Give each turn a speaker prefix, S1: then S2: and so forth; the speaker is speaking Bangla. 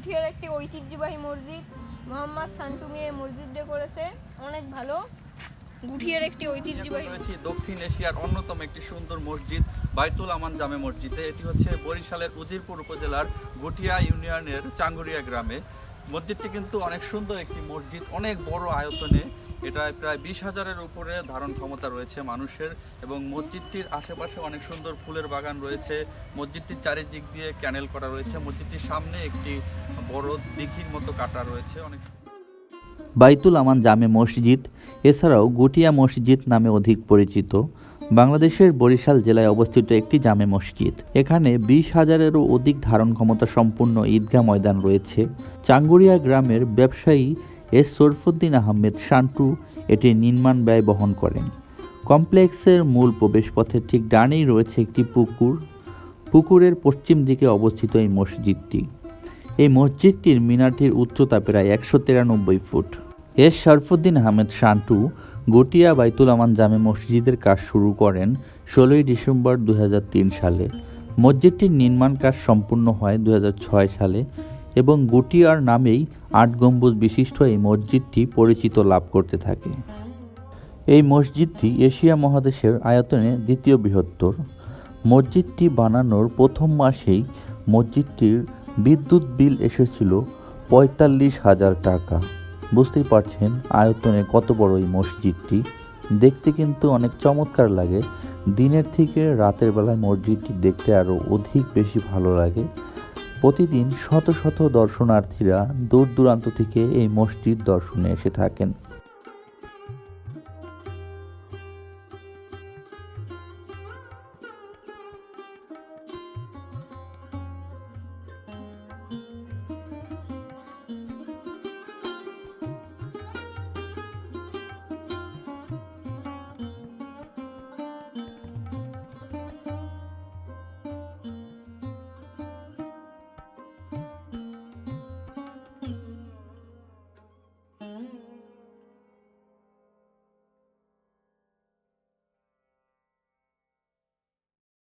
S1: গুঠিয়ার একটি ঐতিহ্যবাহী মসজিদ। মোহাম্মদ সান্টুমি এই মসজিদটা করেছে। অনেক ভালো। গুঠিয়ার একটি ঐতিহ্যবাহী
S2: রয়েছে দক্ষিণ এশিয়ার অন্যতম একটি সুন্দর মসজিদ, বাইতুল আমান জামে মসজিদে। এটি হচ্ছে বরিশালের উজিরপুর উপজেলার গুটিয়া ইউনিয়নের চাঙ্গুরিয়া গ্রামে। মসজিদটি কিন্তু অনেক সুন্দর একটি মসজিদ, অনেক বড় আয়তনে। এটা প্রায় বিশ হাজারের উপরে ধারণ ক্ষমতা রয়েছে মানুষের এবং মসজিদটির আশেপাশে অনেক সুন্দর ফুলের বাগান রয়েছে। মসজিদটির চারিদিক দিয়ে ক্যানেল করা রয়েছে। মসজিদটির সামনে একটি বড় দিঘির মতো কাটা রয়েছে। অনেক
S3: বাইতুল আমান জামে মসজিদ, এছাড়াও গুটিয়া মসজিদ নামে অধিক পরিচিত। বাংলাদেশের বরিশাল জেলায় অবস্থিত একটি জামে মসজিদ। এখানে বিশ হাজারেরও অধিক ধারণ ক্ষমতা সম্পূর্ণ ঈদগাহ ময়দান রয়েছে। চাঙ্গুরিয়া গ্রামের ব্যবসায়ী এস সরফুদ্দিন আহমেদ শান্টু এটি নির্মাণ ব্যয় বহন করেন। কমপ্লেক্সের মূল প্রবেশপথের ঠিক ডানেই রয়েছে একটি পুকুর। পুকুরের পশ্চিম দিকে অবস্থিত এই মসজিদটি। এই মসজিদটির মিনারটির উচ্চতা প্রায় একশো তিরানব্বই ফুট। এস শরফুদ্দিন আহমেদ শান্টু গটিয়া বাইতুল আমান জামে মসজিদের কাজ শুরু করেন ষোলোই ডিসেম্বর দু হাজার তিন সালে। মসজিদটির নির্মাণ কাজ সম্পূর্ণ হয় দু হাজার ছয় সালে এবং গুটিয়ার নামেই আট গম্বুজ বিশিষ্ট এই মসজিদটি পরিচিত লাভ করতে থাকে। এই মসজিদটি এশিয়া মহাদেশের আয়তনে দ্বিতীয় বৃহত্তর। মসজিদটি বানানোর প্রথম মাসেই মসজিদটির বিদ্যুৎ বিল এসেছিল পঁয়তাল্লিশ হাজার টাকা। বুঝতেই পারছেন আয়তনে কত বড় এই মসজিদটি। দেখতে কিন্তু অনেক চমৎকার লাগে। দিনের থেকে রাতের বেলায় মসজিদটি দেখতে আরও অধিক বেশি ভালো লাগে। প্রতিদিন শত শত দর্শনার্থীরা দূর দূরান্ত থেকে এই মসজিদ দর্শনে এসে থাকেন।